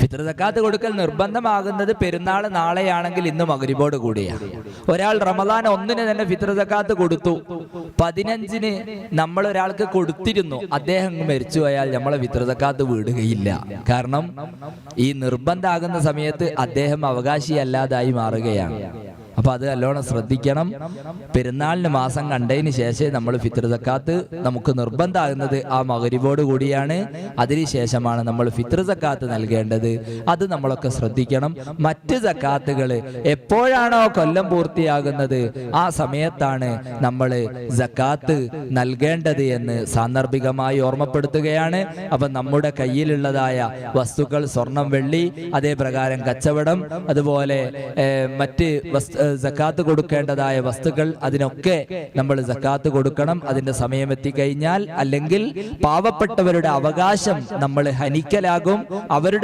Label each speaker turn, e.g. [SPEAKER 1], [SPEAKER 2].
[SPEAKER 1] ഫിത്ർ സക്കാത്ത് കൊടുക്കൽ നിർബന്ധമാകുന്നത് പെരുന്നാൾ നാളെയാണെങ്കിൽ ഇന്ന് മകരിബോട് കൂടിയാണ് ഒരാൾ റമദാൻ ഒന്നിന് തന്നെ ഫിത്ർ സക്കാത്ത് കൊടുത്തു. പതിനഞ്ചിന് നമ്മൾ ഒരാൾക്ക് കൊടുത്തിരുന്നു. അദ്ദേഹം മരിച്ചു പോയാൽ നമ്മളെ ഫിത്ർ സക്കാത്ത് വീടുകയില്ല. കാരണം ഈ നിർബന്ധമാകുന്ന സമയത്ത് അദ്ദേഹം അവകാശിയല്ലാതായി മാറുകയാണ്. അപ്പൊ അത് നല്ലോണം ശ്രദ്ധിക്കണം. പെരുന്നാളിന് മാസം കണ്ടതിന് ശേഷം നമ്മൾ ഫിത്ർ സക്കാത്ത് നമുക്ക് നിർബന്ധമാകുന്നത് ആ മകരിവോട് കൂടിയാണ്. അതിനുശേഷമാണ് നമ്മൾ ഫിത്ർ സക്കാത്ത് നൽകേണ്ടത്. അത് നമ്മളൊക്കെ ശ്രദ്ധിക്കണം. മറ്റ് സക്കാത്തുകൾ എപ്പോഴാണോ കൊല്ലം പൂർത്തിയാകുന്നത് ആ സമയത്താണ് നമ്മൾ സക്കാത്ത് നൽകേണ്ടത് എന്ന് സാന്ദർഭികമായി ഓർമ്മപ്പെടുത്തുകയാണ്. അപ്പൊ നമ്മുടെ കയ്യിലുള്ളതായ വസ്തുക്കൾ സ്വർണം വെള്ളി അതേ കച്ചവടം അതുപോലെ മറ്റ് വസ്തു സക്കാത്ത് കൊടുക്കേണ്ടതായ വസ്തുക്കൾ അതിനൊക്കെ നമ്മൾ സക്കാത്ത് കൊടുക്കണം. അതിന്റെ സമയം എത്തിക്കഴിഞ്ഞാൽ അല്ലെങ്കിൽ പാവപ്പെട്ടവരുടെ അവകാശം നമ്മൾ ഹനിക്കലാകും. അവരുടെ